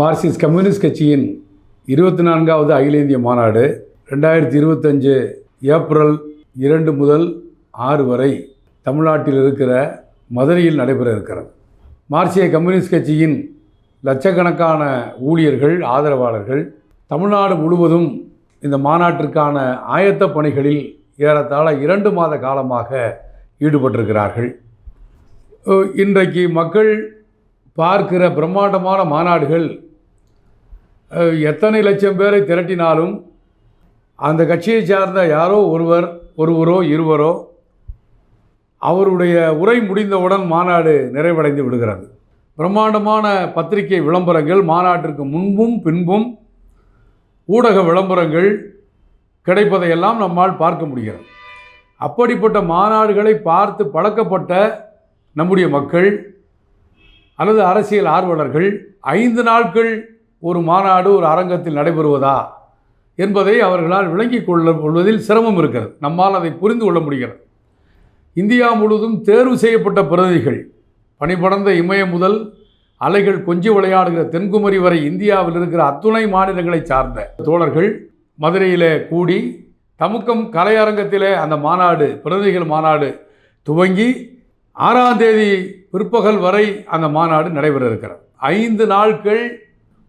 Marxist communist கட்சியின் இருபத்தி நான்காவது அகில இந்திய மாநாடு ரெண்டாயிரத்தி இருபத்தஞ்சு ஏப்ரல் இரண்டு முதல் ஆறு வரை தமிழ்நாட்டில் இருக்கிற மதுரையில் நடைபெற இருக்கிறது. மார்க்சிய கம்யூனிஸ்ட் கட்சியின் லட்சக்கணக்கான ஊழியர்கள் ஆதரவாளர்கள் தமிழ்நாடு முழுவதும் இந்த மாநாட்டிற்கான ஆயத்த பணிகளில் ஏறத்தாழ இரண்டு மாத காலமாக ஈடுபட்டிருக்கிறார்கள். இன்றைக்கு மக்கள் பார்க்கிற பிரம்மாண்டமான மாநாடுகள் எத்தனை லட்சம் பேரை திரட்டினாலும் அந்த கட்சியை சார்ந்த யாரோ ஒருவர் ஒருவரோ இருவரோ அவருடைய உரை முடிந்தவுடன் மாநாடு நிறைவடைந்து விடுகிறது. பிரம்மாண்டமான பத்திரிகை விளம்பரங்கள் மாநாட்டிற்கு முன்பும் பின்பும் ஊடக விளம்பரங்கள் கிடைப்பதையெல்லாம் நம்மால் பார்க்க முடிகிறது. அப்படிப்பட்ட மாநாடுகளை பார்த்து பழக்கப்பட்ட நம்முடைய மக்கள் அல்லது அரசியல் ஆர்வலர்கள் ஐந்து நாட்கள் ஒரு மாநாடு ஒரு அரங்கத்தில் நடைபெறுவதா என்பதை அவர்களால் விளங்கிக் கொள்ள கொள்வதில் சிரமம் இருக்கிறது. நம்மால் அதை புரிந்து கொள்ள முடிகிறது. இந்தியா முழுவதும் தேர்வு செய்யப்பட்ட பிரதிநிதிகள் பனிபடர்ந்த இமயம் முதல் அலைகள் கொஞ்சி விளையாடுகிற தென்குமரி வரை இந்தியாவில் இருக்கிற அத்துணை மாநிலங்களை சார்ந்த தோழர்கள் மதுரையிலே கூடி தமுக்கம் கலையரங்கத்தில் அந்த மாநாடு பிரதிநிதிகள் மாநாடு துவங்கி ஆறாம் தேதி பிற்பகல் வரை அந்த மாநாடு நடைபெற இருக்கிறது ஐந்து நாட்கள்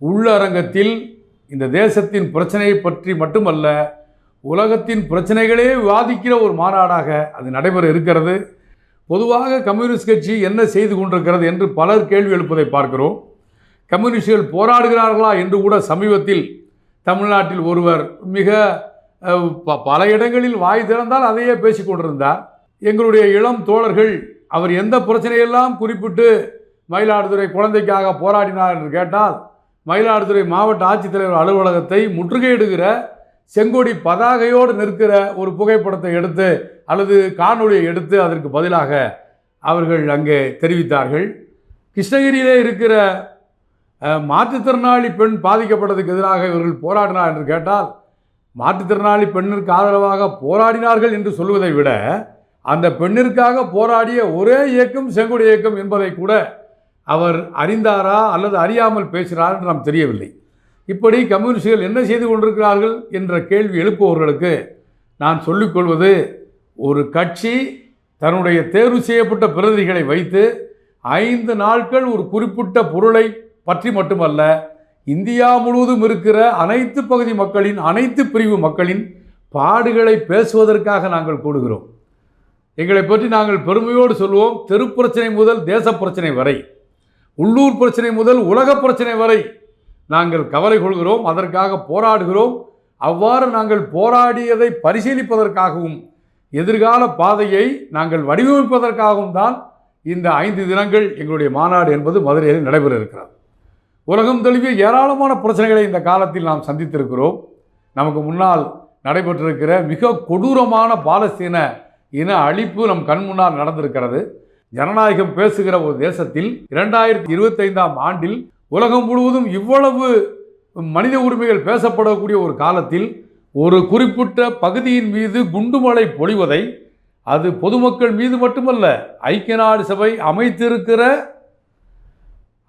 உள்ளரங்கத்தில் இந்த தேசத்தின் பிரச்சனையை பற்றி மட்டுமல்ல உலகத்தின் பிரச்சனைகளே விவாதிக்கிற ஒரு மாநாடாக அது நடைபெற இருக்கிறது. பொதுவாக கம்யூனிஸ்ட் கட்சி என்ன செய்து கொண்டிருக்கிறது என்று பலர் கேள்வி எழுப்பதை பார்க்கிறோம். கம்யூனிஸ்டுகள் போராடுகிறார்களா என்று கூட சமீபத்தில் தமிழ்நாட்டில் ஒருவர் மிக பல இடங்களில் வாய் திறந்தால் அதையே பேசிக்கொண்டிருந்தார் எங்களுடைய இளம் தோழர்கள் அவர் எந்த பிரச்சனையெல்லாம் குறிப்பிட்டு மயிலாடுதுறை குழந்தைக்காக போராடினார் என்று கேட்டால் மயிலாடுதுறை மாவட்ட ஆட்சித்தலைவர் அலுவலகத்தை முற்றுகையிடுகிற செங்கொடி பதாகையோடு நிற்கிற ஒரு புகைப்படத்தை எடுத்து அல்லது காணொளியை எடுத்து அதற்கு பதிலாக அவர்கள் அங்கே தெரிவித்தார்கள். கிருஷ்ணகிரியிலே இருக்கிற மாற்றுத்திறனாளி பெண் பாதிக்கப்பட்டதுக்கு எதிராக இவர்கள் போராடினார் என்று கேட்டால் மாற்றுத்திறனாளி பெண்ணிற்கு ஆதரவாக போராடினார்கள் என்று சொல்வதை விட அந்த பெண்ணிற்காக போராடிய ஒரே இயக்கம் செங்கொடி இயக்கம் என்பதை கூட அவர் அறிந்தாரா அல்லது அறியாமல் பேசுகிறார் என்று நாம் தெரியவில்லை. இப்படி கம்யூனிஸ்டுகள் என்ன செய்து கொண்டிருக்கிறார்கள் என்ற கேள்வி எழுப்புபவர்களுக்கு நான் சொல்லிக்கொள்வது ஒரு கட்சி தன்னுடைய தேர்வு செய்யப்பட்ட பிரதிகளை வைத்து ஐந்து நாட்கள் ஒரு குறிப்பிட்ட பொருளை பற்றி மட்டுமல்ல இந்தியா முழுவதும் இருக்கிற அனைத்து பகுதி மக்களின் அனைத்து பிரிவு மக்களின் பாடுகளை பேசுவதற்காக நாங்கள் கூடுகிறோம். எங்களை பற்றி நாங்கள் பெருமையோடு சொல்வோம். தெரு பிரச்சனை முதல் தேச பிரச்சனை வரை உள்ளூர் பிரச்சனை முதல் உலக பிரச்சனை வரை நாங்கள் கவலை கொள்கிறோம் அதற்காக போராடுகிறோம். அவ்வாறு நாங்கள் போராடியதை பரிசீலிப்பதற்காகவும் எதிர்கால பாதையை நாங்கள் வடிவமைப்பதற்காகவும் தான் இந்த ஐந்து தினங்கள் எங்களுடைய மாநாடு என்பது மதுரையில் நடைபெற இருக்கிறது. உலகம் தழுவிய ஏராளமான பிரச்சனைகளை இந்த காலத்தில் நாம் சந்தித்திருக்கிறோம். நமக்கு முன்னால் நடைபெற்றிருக்கிற மிக கொடூரமான பாலஸ்தீன இன அழிப்பு நம் கண் முன்னால் நடந்திருக்கிறது. ஜனநாயகம் பேசுகிற ஒரு தேசத்தில் இரண்டாயிரத்தி இருபத்தைந்தாம் ஆண்டில் உலகம் முழுவதும் இவ்வளவு மனித உரிமைகள் பேசப்படக்கூடிய ஒரு காலத்தில் ஒரு குறிப்பிட்ட பகுதியின் மீது குண்டுமழை பொழிவதை அது பொதுமக்கள் மீது மட்டுமல்ல ஐக்கிய நாடு சபை அமைத்திருக்கிற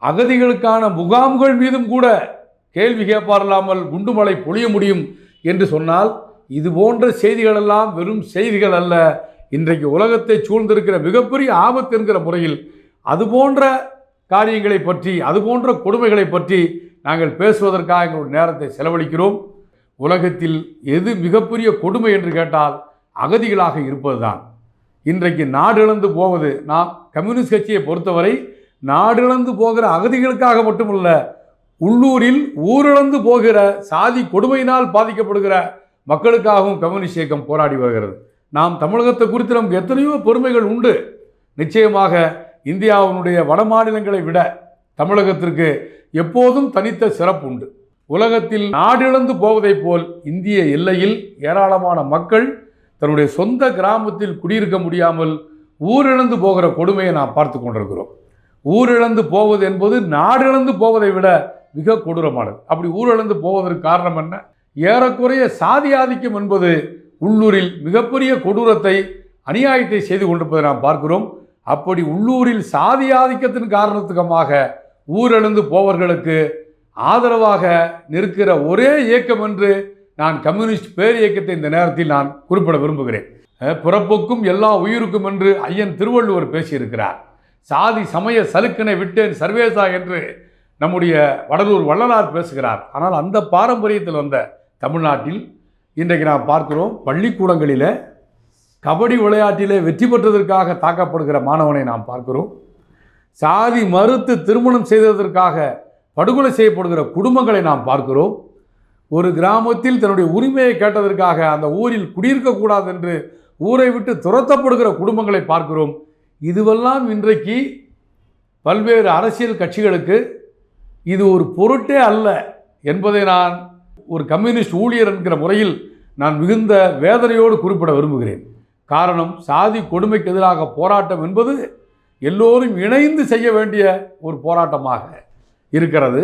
அகதிகளுக்கான முகாம்கள் மீதும் கூட கேள்வி கேட்பாரில்லாமல் குண்டுமழை பொழிய முடியும் என்று சொன்னால் இது போன்ற செய்திகளெல்லாம் வெறும் செய்திகள் அல்ல. இன்றைக்கு உலகத்தை சூழ்ந்திருக்கிற மிகப்பெரிய ஆபத்து என்கிற முறையில் அது போன்ற காரியங்களை பற்றி அது போன்ற கொடுமைகளை பற்றி நாங்கள் பேசுவதற்காக எங்களுடைய நேரத்தை செலவழிக்கிறோம். உலகத்தில் எது மிகப்பெரிய கொடுமை என்று கேட்டால் அகதிகளாக இருப்பதுதான். இன்றைக்கு நாடிழந்து போவது நாம் கம்யூனிஸ்ட் கட்சியை பொறுத்தவரை நாடிழந்து போகிற அகதிகளுக்காக மட்டுமல்ல உள்ளூரில் ஊரிழந்து போகிற சாதி கொடுமையினால் பாதிக்கப்படுகிற மக்களுக்காகவும் கம்யூனிஸ்ட் இயக்கம் போராடி வருகிறது. நாம் தமிழகத்தை குறித்து நமக்கு எத்தனையோ பெருமைகள் உண்டு. நிச்சயமாக இந்தியாவினுடைய வட மாநிலங்களை விட தமிழகத்திற்கு எப்போதும் தனித்த சிறப்பு உண்டு. உலகத்தில் நாடிழந்து போவதைப் போல் இந்திய எல்லையில் ஏராளமான மக்கள் தன்னுடைய சொந்த கிராமத்தில் குடியிருக்க முடியாமல் ஊரிழந்து போகிற கொடுமையை நாம் பார்த்து கொண்டிருக்கிறோம். ஊரிழந்து போவது என்பது நாடிழந்து போவதை விட மிக கொடூரமானது. அப்படி ஊரிழந்து போவதற்கு காரணம் என்ன? ஏறக்குறைய சாதி ஆதிக்கம் என்பது உள்ளூரில் மிகப்பெரிய கொடூரத்தை அநியாயத்தை செய்து கொண்டிருப்பதை நாம் பார்க்கிறோம். அப்படி உள்ளூரில் சாதி ஆதிக்கத்தின் காரணத்துக்கமாக ஊரெழுந்து போவர்களுக்கு ஆதரவாக நிற்கிற ஒரே இயக்கம் என்று நான் கம்யூனிஸ்ட் பேர் இயக்கத்தை இந்த நேரத்தில் நான் குறிப்பிட விரும்புகிறேன். பிறப்புக்கும் எல்லா உயிருக்கும் என்று ஐயன் திருவள்ளுவர் பேசியிருக்கிறார். சாதி சமய சலுக்கினை விட்டேன் சர்வேசா என்று நம்முடைய வடலூர் வள்ளலார் பேசுகிறார். ஆனால் அந்த பாரம்பரியத்தில் வந்த தமிழ்நாட்டில் இன்றைக்கு நாம் பார்க்கிறோம் பள்ளிக்கூடங்களில் கபடி விளையாட்டிலே வெற்றி பெற்றதற்காக தாக்கப்படுகிற மாணவனை நாம் பார்க்கிறோம். சாதி மறுத்து திருமணம் செய்ததற்காக படுகொலை செய்யப்படுகிற குடும்பங்களை நாம் பார்க்கிறோம். ஒரு கிராமத்தில் தன்னுடைய உரிமையை கேட்டதற்காக அந்த ஊரில் குடியிருக்கக்கூடாது என்று ஊரை விட்டு துரத்தப்படுகிற குடும்பங்களை பார்க்கிறோம். இதுவெல்லாம் இன்றைக்கு பல்வேறு அரசியல் கட்சிகளுக்கு இது ஒரு பொருட்டே அல்ல என்பதை நான் ஒரு கம்யூனிஸ்ட் ஊழியர் என்கிற முறையில் நான் மிகுந்த வேதனையோடு குறிப்பிட விரும்புகிறேன். காரணம் சாதி கொடுமைக்கு எதிராக போராட்டம் என்பது எல்லோரும் இணைந்து செய்ய வேண்டிய ஒரு போராட்டமாக இருக்கிறது.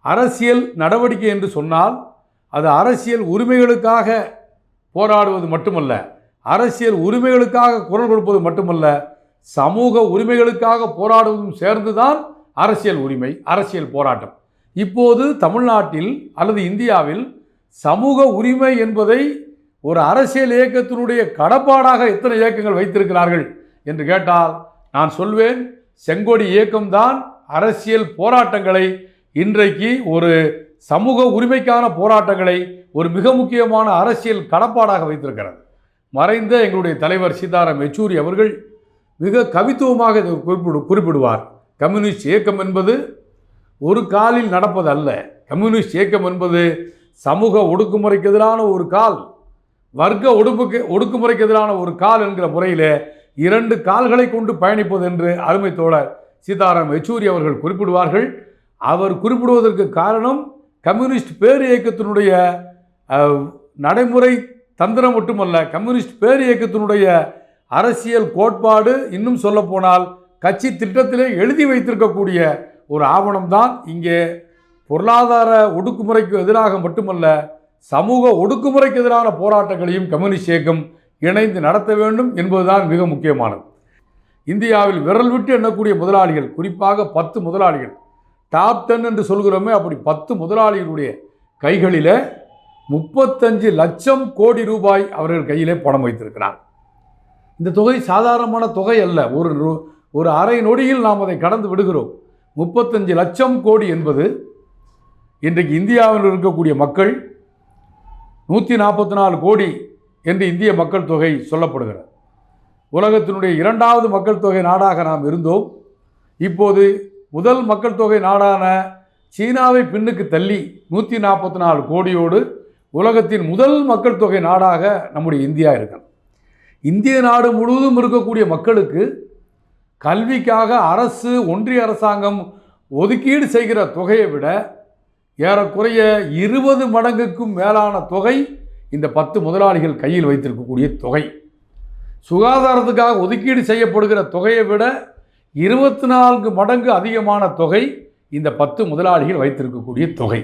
அரசியல் நடவடிக்கை என்று சொன்னால் அது அரசியல் உரிமைகளுக்காக போராடுவது மட்டுமல்ல அரசியல் உரிமைகளுக்காக குரல் கொடுப்பது மட்டுமல்ல சமூக உரிமைகளுக்காக போராடுவதும் சேர்ந்துதான் அரசியல் உரிமை அரசியல் போராட்டம். இப்போது தமிழ்நாட்டில் அல்லது இந்தியாவில் சமூக உரிமை என்பதை ஒரு அரசியல் இயக்கத்தினுடைய கடப்பாடாக எத்தனை இயக்கங்கள் வைத்திருக்கிறார்கள் என்று கேட்டால் நான் சொல்வேன் செங்கோடி இயக்கம்தான் அரசியல் போராட்டங்களை இன்றைக்கு ஒரு சமூக உரிமைக்கான போராட்டங்களை ஒரு மிக முக்கியமான அரசியல் கடப்பாடாக வைத்திருக்கிறது. மறைந்த எங்களுடைய தலைவர் சீதாராம் யெச்சூரி அவர்கள் மிக கவித்துவமாக இதை குறிப்பிடு குறிப்பிடுவார். கம்யூனிஸ்ட் இயக்கம் என்பது ஒரு காலில் நடப்பது அல்ல. கம்யூனிஸ்ட் இயக்கம் என்பது சமூக ஒடுக்குமுறைக்கு எதிரான ஒரு கால். வர்க்க ஒடுப்புக்கு ஒடுக்குமுறைக்கு எதிரான ஒரு கால் என்கிற முறையில் இரண்டு கால்களை கொண்டு பயணிப்பது என்று அருமை தோழர் சீதாராம் யெச்சூரி அவர்கள் குறிப்பிடுவார்கள். அவர் குறிப்பிடுவதற்கு காரணம் கம்யூனிஸ்ட் பேர் இயக்கத்தினுடைய நடைமுறை தந்திரம் மட்டுமல்ல கம்யூனிஸ்ட் பேர் இயக்கத்தினுடைய அரசியல் கோட்பாடு இன்னும் சொல்லப்போனால் கட்சி திட்டத்திலே எழுதி வைத்திருக்கக்கூடிய ஒரு ஆவணம் தான் இங்கே பொருளாதார ஒடுக்குமுறைக்கு எதிராக மட்டுமல்ல சமூக ஒடுக்குமுறைக்கு எதிரான போராட்டங்களையும் கம்யூனிஸ்ட் இயக்கம் இணைந்து நடத்த வேண்டும் என்பதுதான் மிக முக்கியமானது. இந்தியாவில் விரல் விட்டு எண்ணக்கூடிய முதலாளிகள் குறிப்பாக பத்து முதலாளிகள் டாப் டென் என்று சொல்கிறோமே அப்படி பத்து முதலாளிகளுடைய கைகளில் முப்பத்தஞ்சு லட்சம் கோடி ரூபாய் அவர்கள் கையிலே பணம் வைத்திருக்கிறார் இந்த தொகை சாதாரணமான தொகை அல்ல. ஒரு ரூ- ஒரு அரை நொடியில் நாம் அதை கடந்து விடுகிறோம். முப்பத்தஞ்சு லட்சம் கோடி என்பது இன்றைக்கு இந்தியாவில் இருக்கக்கூடிய மக்கள் நூற்றி நாற்பத்தி நாலு கோடி என்று இந்திய மக்கள் தொகை சொல்லப்படுகிறது. உலகத்தினுடைய இரண்டாவது மக்கள் தொகை நாடாக நாம் இருந்தோம். இப்போது முதல் மக்கள் தொகை நாடான சீனாவை பின்னுக்கு தள்ளி நூற்றி நாற்பத்தி நாலு கோடியோடு உலகத்தின் முதல் மக்கள் தொகை நாடாக நம்முடைய இந்தியா இருக்கிறது. இந்திய நாடு முழுவதும் இருக்கக்கூடிய மக்களுக்கு கல்விக்காக அரசு ஒன்றிய அரசாங்கம் ஒதுக்கீடு செய்கிற தொகையை விட ஏறக்குறைய இருபது மடங்குக்கும் மேலான தொகை இந்த பத்து முதலாளிகள் கையில் வைத்திருக்கக்கூடிய தொகை. சுகாதாரத்துக்காக ஒதுக்கீடு செய்யப்படுகிற தொகையை விட இருபத்தி நான்கு மடங்கு அதிகமான தொகை இந்த பத்து முதலாளிகள் வைத்திருக்கக்கூடிய தொகை.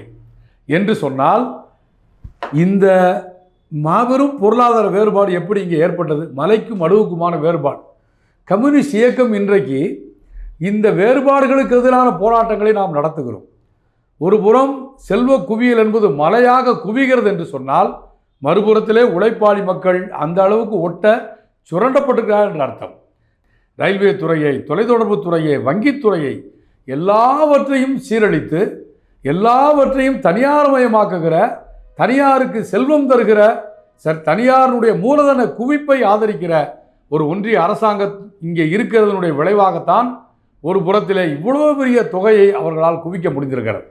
என்று சொன்னால் இந்த மாபெரும் பொருளாதார வேறுபாடு எப்படி இங்கே ஏற்பட்டது? மலைக்கும் மடுவுக்குமான வேறுபாடு. கம்யூனிஸ்ட் இயக்கம் இன்றைக்கு இந்த வேறுபாடுகளுக்கு எதிரான போராட்டங்களை நாம் நடத்துகிறோம். ஒரு புறம் செல்வ குவியல் என்பது மலையாக குவிகிறது என்று சொன்னால் மறுபுறத்திலே உழைப்பாளி மக்கள் அந்த அளவுக்கு ஒட்ட சுரண்டப்பட்டிருக்கிறார் என்ற அர்த்தம். ரயில்வே துறையை தொலைத்தொடர்பு துறையை வங்கித்துறையை எல்லாவற்றையும் சீரழித்து எல்லாவற்றையும் தனியார்மயமாக்குகிற தனியாருக்கு செல்வம் தருகிற சர் தனியாருடைய மூலதன குவிப்பை ஆதரிக்கிற ஒரு ஒன்றிய அரசாங்கம் இங்கே இருக்கிறதனுடைய விளைவாகத்தான் ஒரு புறத்திலே இவ்வளோ பெரிய தொகையை அவர்களால் குவிக்க முடிந்திருக்கிறது.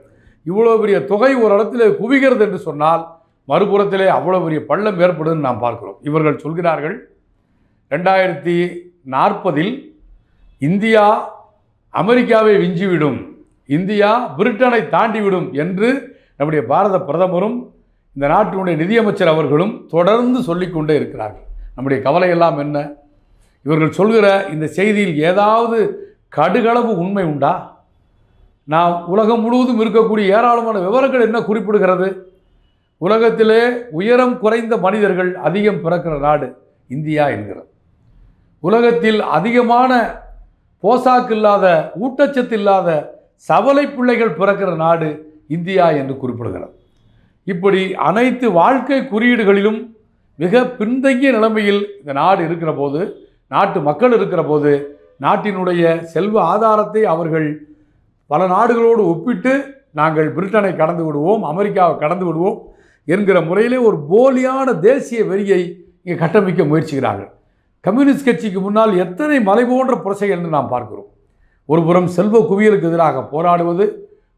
இவ்வளோ பெரிய தொகை ஒரு இடத்துல குவிகிறது என்று சொன்னால் மறுபுறத்திலே அவ்வளோ பெரிய பள்ளம் ஏற்படுதுன்னு நாம் பார்க்கிறோம். இவர்கள் சொல்கிறார்கள் ரெண்டாயிரத்தி நாற்பதில் இந்தியா அமெரிக்காவை விஞ்சிவிடும் இந்தியா பிரிட்டனை தாண்டிவிடும் என்று நம்முடைய பாரத பிரதமரும் இந்த நாட்டினுடைய நிதியமைச்சர் அவர்களும் தொடர்ந்து சொல்லிக்கொண்டே இருக்கிறார்கள். நம்முடைய கவலையெல்லாம் என்ன? இவர்கள் சொல்கிற இந்த செய்தியில் ஏதாவது கடுகளவு உண்மை உண்டா? நாம் உலகம் முழுவதும் இருக்கக்கூடிய ஏராளமான விவரங்கள் என்ன குறிப்பிடுகிறது? உலகத்திலே உயரம் குறைந்த மனிதர்கள் அதிகம் பிறக்கிற நாடு இந்தியா என்கிறது. உலகத்தில் அதிகமான போசாக்கு இல்லாத ஊட்டச்சத்து இல்லாத சவலை பிள்ளைகள் பிறக்கிற நாடு இந்தியா என்று குறிப்பிடுகிறது. இப்படி அனைத்து வாழ்க்கை குறியீடுகளிலும் மிக பின்தங்கிய நிலைமையில் இந்த நாடு இருக்கிற போது நாட்டு மக்கள் இருக்கிற போது நாட்டினுடைய செல்வ ஆதாரத்தை அவர்கள் பல நாடுகளோடு ஒப்பிட்டு நாங்கள் பிரிட்டனை கடந்து விடுவோம் அமெரிக்காவை கடந்து விடுவோம் என்கிற முறையிலே ஒரு போலியான தேசிய வெறியை இங்கே கட்டமைக்க முயற்சிக்கிறார்கள். கம்யூனிஸ்ட் கட்சிக்கு முன்னால் எத்தனை மலை போன்ற புரசைகள் என்று நாம் பார்க்கிறோம். ஒருபுறம் செல்வ குவியலுக்கு எதிராக போராடுவது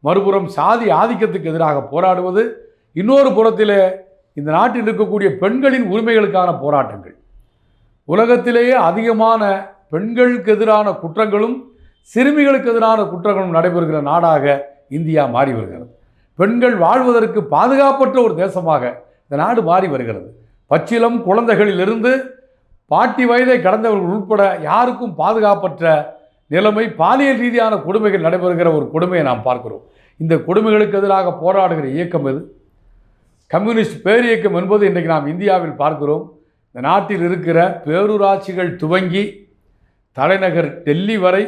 மறுபுறம் சாதி ஆதிக்கத்துக்கு எதிராக போராடுவது இன்னொரு புறத்தில் இந்த நாட்டில் இருக்கக்கூடிய பெண்களின் உரிமைகளுக்கான போராட்டங்கள். உலகத்திலேயே அதிகமான பெண்களுக்கு எதிரான குற்றங்களும் சிறுமிகளுக்கு எதிரான குற்றங்களும் நடைபெறுகிற நாடாக இந்தியா மாறி வருகிறது. பெண்கள் வாழ்வதற்கு பாதுகாப்பற்ற ஒரு தேசமாக இந்த நாடு மாறி வருகிறது. பச்சிலம் குழந்தைகளிலிருந்து பாட்டி வயதை கடந்தவர்கள் உட்பட யாருக்கும் பாதுகாப்பற்ற நிலைமை பாலியல் ரீதியான கொடுமைகள் நடைபெறுகிற ஒரு கொடுமையை நாம் பார்க்கிறோம். இந்த கொடுமைகளுக்கு எதிராக போராடுகிற இயக்கம் எது? கம்யூனிஸ்ட் பேரியக்கம் என்பது இன்றைக்கு நாம் இந்தியாவில் பார்க்கிறோம். இந்த நாட்டில் இருக்கிற பேரூராட்சிகள் துவங்கி தலைநகர் டெல்லி வரை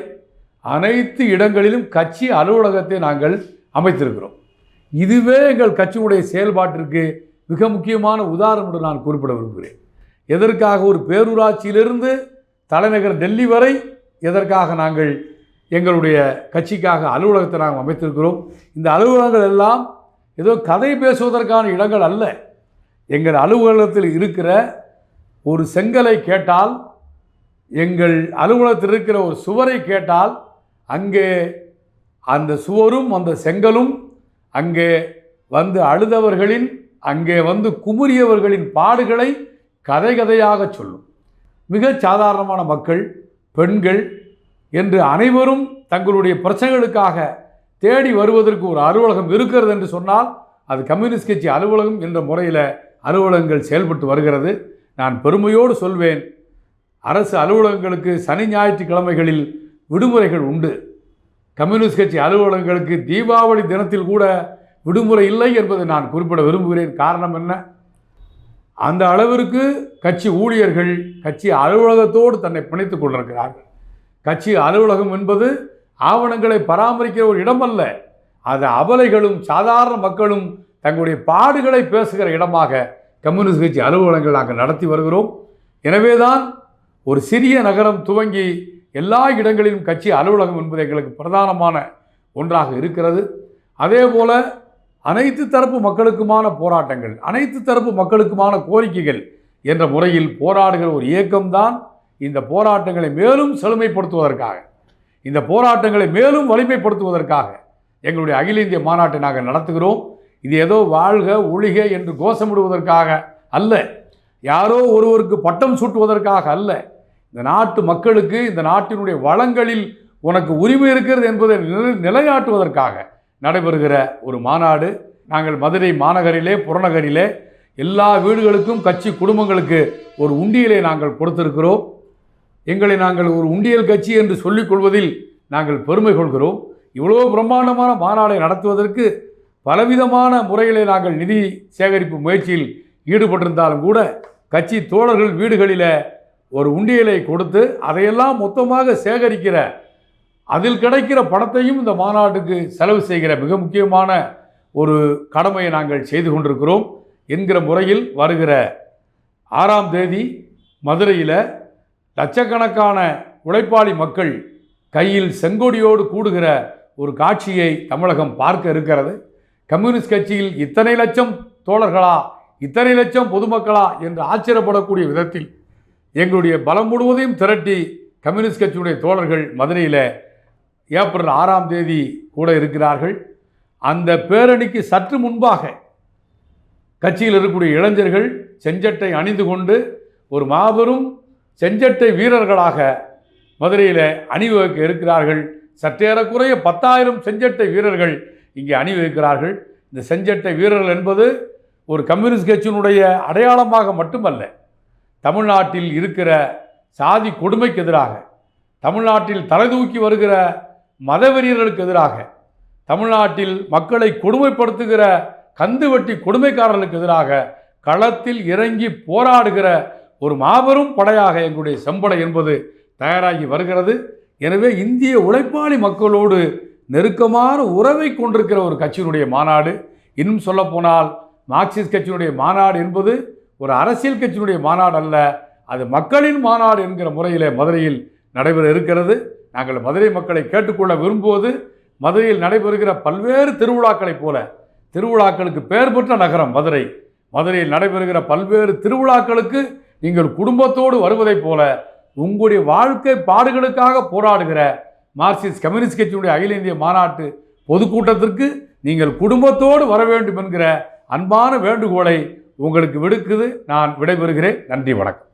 அனைத்து இடங்களிலும் கட்சி அலுவலகத்தை நாங்கள் அமைத்திருக்கிறோம். இதுவே எங்கள் கட்சியுடைய செயல்பாட்டிற்கு மிக முக்கியமான உதாரணம் என்று நான் குறிப்பிட விரும்புகிறேன். எதற்காக ஒரு பேரூராட்சியிலிருந்து தலைநகர் டெல்லி வரை எதற்காக நாங்கள் எங்களுடைய கட்சிக்காக அலுவலகத்தை நாங்கள் அமைத்திருக்கிறோம். இந்த அலுவலகங்கள் எல்லாம் ஏதோ கதை பேசுவதற்கான இடங்கள் அல்ல. எங்கள் அலுவலகத்தில் இருக்கிற ஒரு செங்கலை கேட்டால் எங்கள் அலுவலகத்தில் இருக்கிற ஒரு சுவரை கேட்டால் அங்கே அந்த சுவரும் அந்த செங்கலும் அங்கே வந்து அழுதவர்களின் அங்கே வந்து குமுறியவர்களின் பாடுகளை கதை கதையாக சொல்லும். மிக சாதாரணமான மக்கள் பெண்கள் என்று அனைவரும் தங்களுடைய பிரச்சனைகளுக்காக தேடி வருவதற்கு ஒரு அலுவலகம் இருக்கிறது என்று சொன்னால் அது கம்யூனிஸ்ட் கட்சி அலுவலகம் என்ற முறையில் அலுவலகங்கள் செயல்பட்டு வருகிறது. நான் பெருமையோடு சொல்வேன் அரசு அலுவலகங்களுக்கு சனி ஞாயிற்றுக்கிழமைகளில் விடுமுறைகள் உண்டு. கம்யூனிஸ்ட் கட்சி அலுவலகங்களுக்கு தீபாவளி தினத்தில் கூட விடுமுறை இல்லை என்பதை நான் குறிப்பிட விரும்புகிறேன். காரணம் என்ன? அந்த அளவிற்கு கட்சி ஊழியர்கள் கட்சி அலுவலகத்தோடு தன்னை பிணைத்துக் கொண்டிருக்கிறார்கள். கட்சி அலுவலகம் என்பது ஆவணங்களை பராமரிக்கிற ஒரு இடமல்ல அது அபலைகளும் சாதாரண மக்களும் தங்களுடைய பாடுகளை பேசுகிற இடமாக கம்யூனிஸ்ட் கட்சி அலுவலகங்கள் நாங்கள் நடத்தி வருகிறோம். எனவே தான் ஒரு சிறிய நகரம் துவங்கி எல்லா இடங்களிலும் கட்சி அலுவலகம் என்பது எங்களுக்கு பிரதானமான ஒன்றாக இருக்கிறது. அதே போல் அனைத்து தரப்பு மக்களுக்குமான போராட்டங்கள் அனைத்து தரப்பு மக்களுக்குமான கோரிக்கைகள் என்ற முறையில் போராடுகிற ஒரு இயக்கம்தான் இந்த போராட்டங்களை மேலும் செழுமைப்படுத்துவதற்காக இந்த போராட்டங்களை மேலும் வலிமைப்படுத்துவதற்காக எங்களுடைய அகில இந்திய மாநாட்டை நாங்கள் நடத்துகிறோம். இது ஏதோ வாழ்க ஒழிக என்று கோஷமிடுவதற்காக அல்ல. யாரோ ஒருவருக்கு பட்டம் சூட்டுவதற்காக அல்ல. இந்த நாட்டு மக்களுக்கு இந்த நாட்டினுடைய வளங்களில் உனக்கு உரிமை இருக்கிறது என்பதை நிலை நிலைநாட்டுவதற்காக நடைபெறுகிற ஒரு மாநாடு. நாங்கள் மதுரை மாநகரிலே புறநகரிலே எல்லா வீடுகளுக்கும் கட்சி குடும்பங்களுக்கு ஒரு உண்டியலை நாங்கள் கொடுத்திருக்கிறோம். எங்களை நாங்கள் ஒரு உண்டியல் கட்சி என்று சொல்லிக் கொள்வதில் நாங்கள் பெருமை கொள்கிறோம். இவ்வளோ பிரம்மாண்டமான மாநாடை நடத்துவதற்கு பலவிதமான முறைகளை நாங்கள் நிதி சேகரிப்பு முயற்சியில் ஈடுபட்டிருந்தாலும் கூட கட்சி தோழர்கள் வீடுகளில் ஒரு உண்டியலை கொடுத்து அதையெல்லாம் மொத்தமாக சேகரிக்கிற அதில் கிடைக்கிற பணத்தையும் இந்த மாநாட்டுக்கு செலவு செய்கிற மிக முக்கியமான ஒரு கடமையை நாங்கள் செய்து கொண்டிருக்கிறோம் என்கிற முறையில் வருகிற ஆறாம் தேதி மதுரையில் லட்சக்கணக்கான உழைப்பாளி மக்கள் கையில் செங்கொடியோடு கூடுகிற ஒரு காட்சியை தமிழகம் பார்க்க இருக்கிறது. கம்யூனிஸ்ட் கட்சியில் இத்தனை லட்சம் தோழர்களா இத்தனை லட்சம் பொதுமக்களா என்று ஆச்சரியப்படக்கூடிய விதத்தில் எங்களுடைய பலம் முழுவதையும் திரட்டி கம்யூனிஸ்ட் கட்சியுடைய தோழர்கள் மதுரையில் ஏப்ரல் ஆறாம் தேதி கூட இருக்கிறார்கள். அந்த பேரணிக்கு சற்று முன்பாக கட்சியில் இருக்கக்கூடிய இளைஞர்கள் செஞ்சட்டை அணிந்து கொண்டு ஒரு மாபெரும் செஞ்சட்டை வீரர்களாக மதுரையில் அணிவகுக்க இருக்கிறார்கள். சற்றேறக்குறைய பத்தாயிரம் செஞ்சட்டை வீரர்கள் இங்கே அணிவகுக்கிறார்கள். இந்த செஞ்சட்டை வீரர்கள் என்பது ஒரு கம்யூனிஸ்ட் கட்சியினுடைய அடையாளமாக மட்டுமல்ல தமிழ்நாட்டில் இருக்கிற சாதி கொடுமைக்கு எதிராக தமிழ்நாட்டில் தலைதூக்கி வருகிற மதவெறியர்களுக்கு எதிராக தமிழ்நாட்டில் மக்களை கொடுமைப்படுத்துகிற கந்துவட்டி கொடுமைக்காரர்களுக்கு எதிராக களத்தில் இறங்கி போராடுகிற ஒரு மாபெரும் படையாக எங்களுடைய செம்படை என்பது தயாராகி வருகிறது. எனவே இந்திய உழைப்பாளி மக்களோடு நெருக்கமான உறவை கொண்டிருக்கிற ஒரு கட்சியினுடைய மாநாடு. இன்னும் சொல்லப்போனால் மார்க்சிஸ்ட் கட்சியினுடைய மாநாடு என்பது ஒரு அரசியல் கட்சியினுடைய மாநாடு அல்ல அது மக்களின் மாநாடு என்கிற முறையில் மதுரையில் நடைபெற இருக்கிறது. நாங்கள் மதுரை மக்களை கேட்டுக்கொள்ள விரும்புவது மதுரையில் நடைபெறுகிற பல்வேறு திருவிழாக்களைப் போல. திருவிழாக்களுக்கு பெயர் பெற்ற நகரம் மதுரை. மதுரையில் நடைபெறுகிற பல்வேறு திருவிழாக்களுக்கு நீங்கள் குடும்பத்தோடு வருவதைப் போல உங்களுடைய வாழ்க்கை பாடுகளுக்காக போராடுகிற மார்க்சிஸ்ட் கம்யூனிஸ்ட் கட்சியினுடைய அகில இந்திய மாநாட்டு பொதுக்கூட்டத்திற்கு நீங்கள் குடும்பத்தோடு வர வேண்டும் என்கிற அன்பான வேண்டுகோளை உங்களுக்கு விடுக்குது. நான் விடைபெறுகிறேன். நன்றி வணக்கம்.